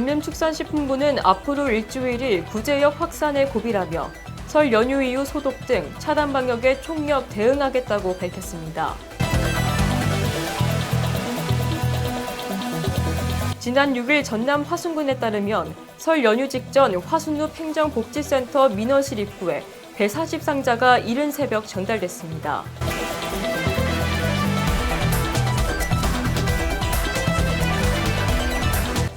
농림축산식품부는 앞으로 일주일이 구제역 확산의 고비라며 설 연휴 이후 소독 등 차단 방역에 총력 대응하겠다고 밝혔습니다. 지난 6일 전남 화순군에 따르면 설 연휴 직전 화순읍 행정복지센터 민원실 입구에 140 상자가 이른 새벽 전달됐습니다.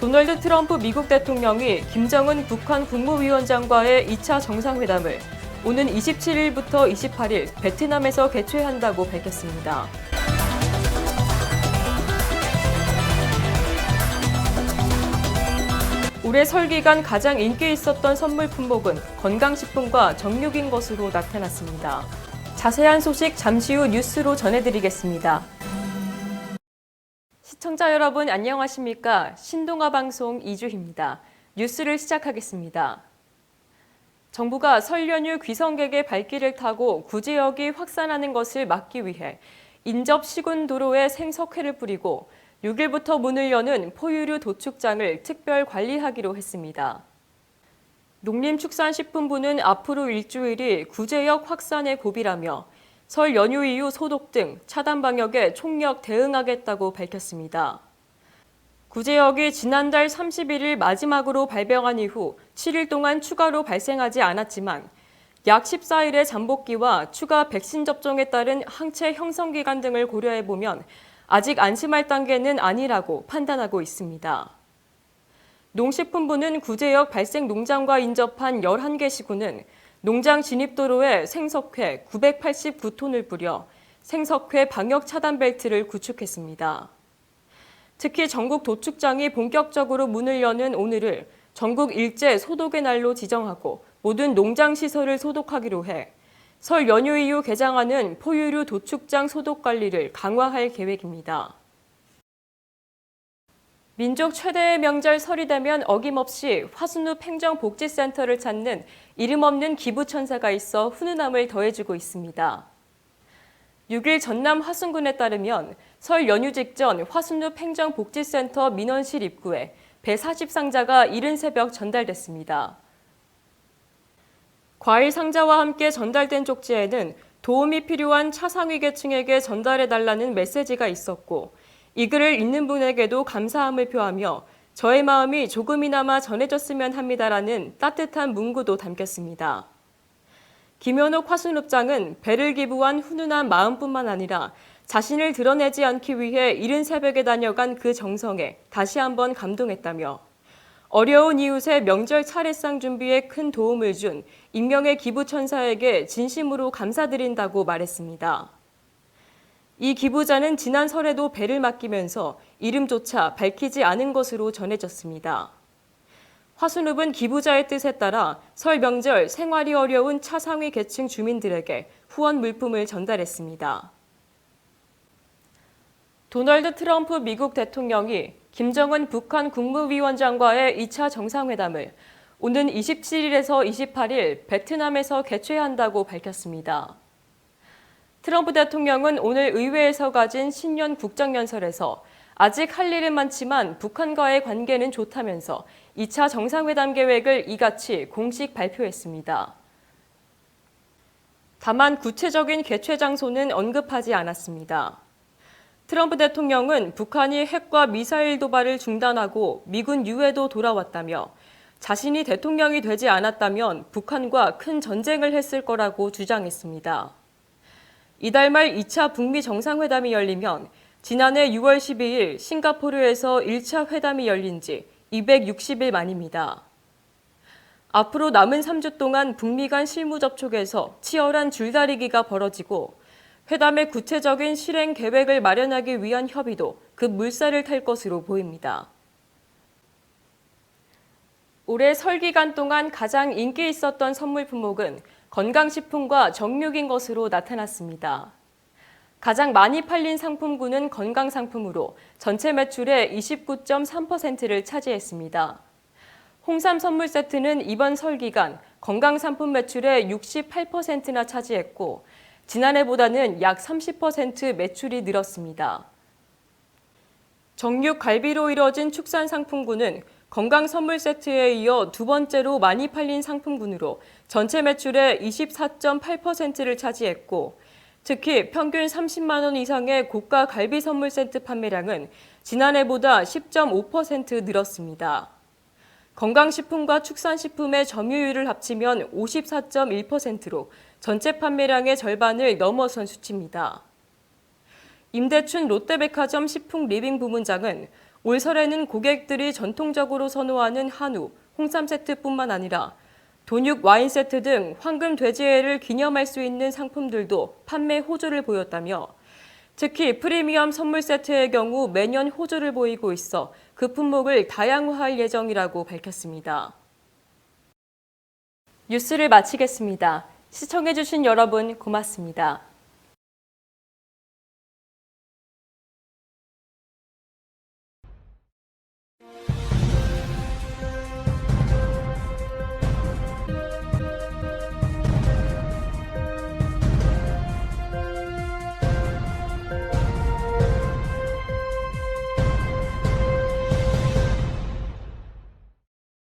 도널드 트럼프 미국 대통령이 김정은 북한 국무위원장과의 2차 정상회담을 오는 27일부터 28일 베트남에서 개최한다고 밝혔습니다. 올해 설 기간 가장 인기 있었던 선물 품목은 건강식품과 정육인 것으로 나타났습니다. 자세한 소식 잠시 후 뉴스로 전해드리겠습니다. 시청자 여러분 안녕하십니까? 신동아 방송 이주희입니다. 뉴스를 시작하겠습니다. 정부가 설 연휴 귀성객의 발길을 타고 구지역이 확산하는 것을 막기 위해 인접 시군 도로에 생석회를 뿌리고 6일부터 문을 여는 포유류 도축장을 특별 관리하기로 했습니다. 농림축산식품부는 앞으로 일주일이 구제역 확산의 고비라며 설 연휴 이후 소독 등 차단 방역에 총력 대응하겠다고 밝혔습니다. 구제역이 지난달 31일 마지막으로 발병한 이후 7일 동안 추가로 발생하지 않았지만 약 14일의 잠복기와 추가 백신 접종에 따른 항체 형성 기간 등을 고려해 보면 아직 안심할 단계는 아니라고 판단하고 있습니다. 농식품부는 구제역 발생 농장과 인접한 11개 시군은 농장 진입도로에 생석회 989톤을 뿌려 생석회 방역 차단 벨트를 구축했습니다. 특히 전국 도축장이 본격적으로 문을 여는 오늘을 전국 일제 소독의 날로 지정하고 모든 농장 시설을 소독하기로 해 설 연휴 이후 개장하는 포유류 도축장 소독 관리를 강화할 계획입니다. 민족 최대의 명절 설이 되면 어김없이 화순읍 행정복지센터를 찾는 이름 없는 기부천사가 있어 훈훈함을 더해주고 있습니다. 6일 전남 화순군에 따르면 설 연휴 직전 화순읍 행정복지센터 민원실 입구에 140상자가 이른 새벽 전달됐습니다. 과일 상자와 함께 전달된 쪽지에는 도움이 필요한 차상위 계층에게 전달해달라는 메시지가 있었고 이 글을 읽는 분에게도 감사함을 표하며 저의 마음이 조금이나마 전해졌으면 합니다라는 따뜻한 문구도 담겼습니다. 김현옥 화순읍장은 배를 기부한 훈훈한 마음뿐만 아니라 자신을 드러내지 않기 위해 이른 새벽에 다녀간 그 정성에 다시 한번 감동했다며 어려운 이웃의 명절 차례상 준비에 큰 도움을 준 익명의 기부천사에게 진심으로 감사드린다고 말했습니다. 이 기부자는 지난 설에도 배를 맡기면서 이름조차 밝히지 않은 것으로 전해졌습니다. 화순읍은 기부자의 뜻에 따라 설 명절 생활이 어려운 차상위 계층 주민들에게 후원 물품을 전달했습니다. 도널드 트럼프 미국 대통령이 김정은 북한 국무위원장과의 2차 정상회담을 오는 27일에서 28일 베트남에서 개최한다고 밝혔습니다. 트럼프 대통령은 오늘 의회에서 가진 신년 국정연설에서 아직 할 일은 많지만 북한과의 관계는 좋다면서 2차 정상회담 계획을 이같이 공식 발표했습니다. 다만 구체적인 개최 장소는 언급하지 않았습니다. 트럼프 대통령은 북한이 핵과 미사일 도발을 중단하고 미군 유해도 돌아왔다며 자신이 대통령이 되지 않았다면 북한과 큰 전쟁을 했을 거라고 주장했습니다. 이달 말 2차 북미 정상회담이 열리면 지난해 6월 12일 싱가포르에서 1차 회담이 열린 지 260일 만입니다. 앞으로 남은 3주 동안 북미 간 실무 접촉에서 치열한 줄다리기가 벌어지고 회담의 구체적인 실행 계획을 마련하기 위한 협의도 급 물살을 탈 것으로 보입니다. 올해 설 기간 동안 가장 인기 있었던 선물 품목은 건강식품과 정육인 것으로 나타났습니다. 가장 많이 팔린 상품군은 건강상품으로 전체 매출의 29.3%를 차지했습니다. 홍삼 선물 세트는 이번 설 기간 건강상품 매출의 68%나 차지했고 지난해보다는 약 30% 매출이 늘었습니다. 정육 갈비로 이뤄진 축산 상품군은 건강 선물 세트에 이어 두 번째로 많이 팔린 상품군으로 전체 매출의 24.8%를 차지했고 특히 평균 30만 원 이상의 고가 갈비 선물 세트 판매량은 지난해보다 10.5% 늘었습니다. 건강식품과 축산식품의 점유율을 합치면 54.1%로 전체 판매량의 절반을 넘어선 수치입니다. 임대춘 롯데백화점 식품 리빙 부문장은 올 설에는 고객들이 전통적으로 선호하는 한우, 홍삼 세트뿐만 아니라 돈육 와인 세트 등 황금 돼지해를 기념할 수 있는 상품들도 판매 호조를 보였다며 특히 프리미엄 선물 세트의 경우 매년 호조를 보이고 있어 그 품목을 다양화할 예정이라고 밝혔습니다. 뉴스를 마치겠습니다. 시청해주신 여러분 고맙습니다.